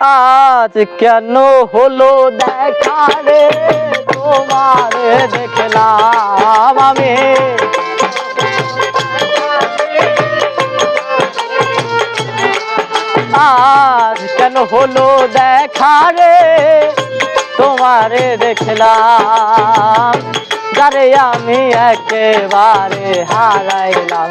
আজ কেন হলো দেখা রে? তোমারে দেখলাম আমি। আজ কেন হলো দেখা রে? তোমারে দেখলাম। যারে আমি একেবারে হারাইলাম।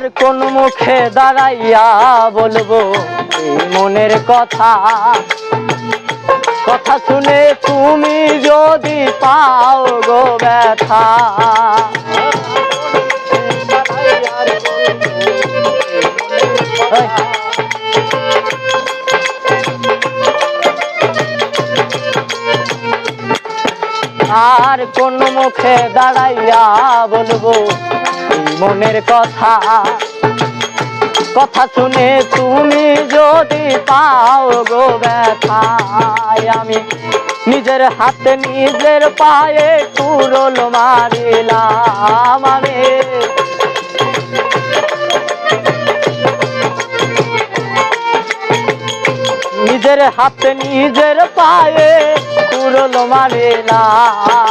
আর কোন মুখে দাঁড়াইয়া বলব মনের কথা? কথা শুনে তুমি যদি পাও গো ব্যথা। আর কোন মুখে দাঁড়াইয়া বলব মনের কথা কথা শুনে তুমি যদি পাও গো ব্যথায়, আমি নিজের হাতে নিজের পায়ে কুরল মারিলাম আমি। নিজের হাতে নিজের পায়ে কুরল মারিলাম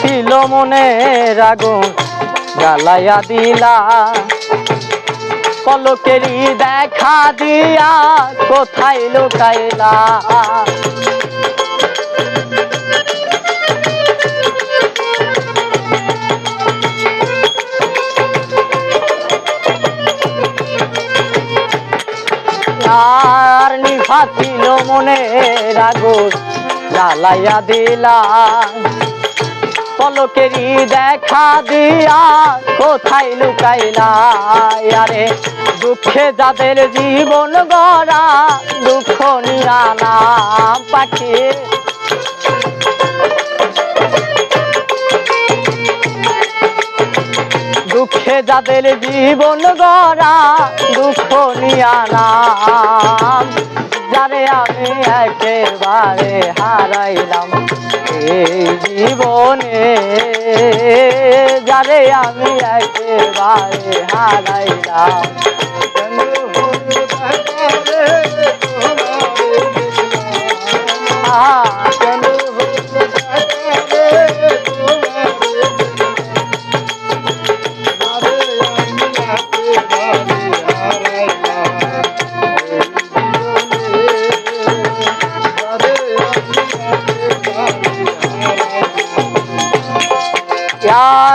ছিল মনে আগুন, জ্বালাইয়া দিলা। পলকেরই দেখা দিয়া কোথায় লুকাইলা? আর নিভা ছিল মনে আগুন, জ্বালাইয়া দিলা। পলকেরই দেখা দিয়া কোথায় লুকাইলা? আরে দুঃখে যাদের জীবন গড়া দুঃখ নিরানা পাখি। দুঃখে যাদের জীবন গড়া, দুঃখ নিয়ানা যারে আমি একেবারে হারাইলাম এই জীবনে, যারে আমি একেবারে হারাইলাম।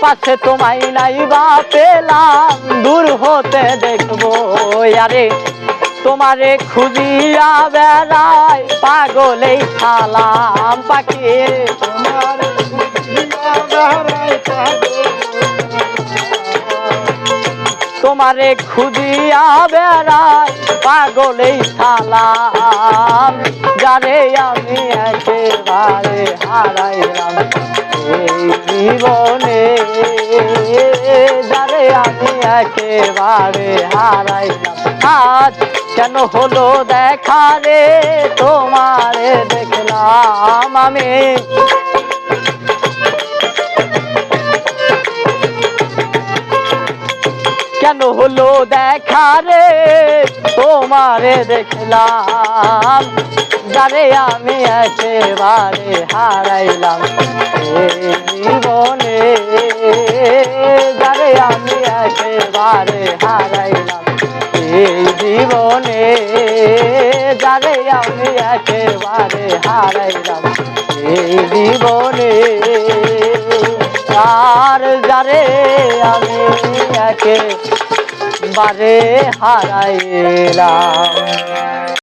পাশে তোমায় নাই বা পেলাম। দূর হতে দেখব আরে তোমারে খুঁজিয়া বেড়াই পাগলেই সালাম পাখি। তোমার খুঁজিয়া বেড়াই পাগল সালাম। যারে আমি একেবারে হারাইলাম এই জীবনে যারে আমি একেবারে হারাইলাম আজ কেন হলো দেখা রে? তোমারে দেখলাম আমি। কেন হলো দেখা রে? তোমারে দেখলাম। যারে আমি আছে একেবারে হারাইলাম। জীবনে যারে আমি একেবারে হারাইলাম। এই জীবনে যারে আমি একেবারে হারাইলাম। এই জীবনে আর যারে আমি একে বারে হারাইলাম।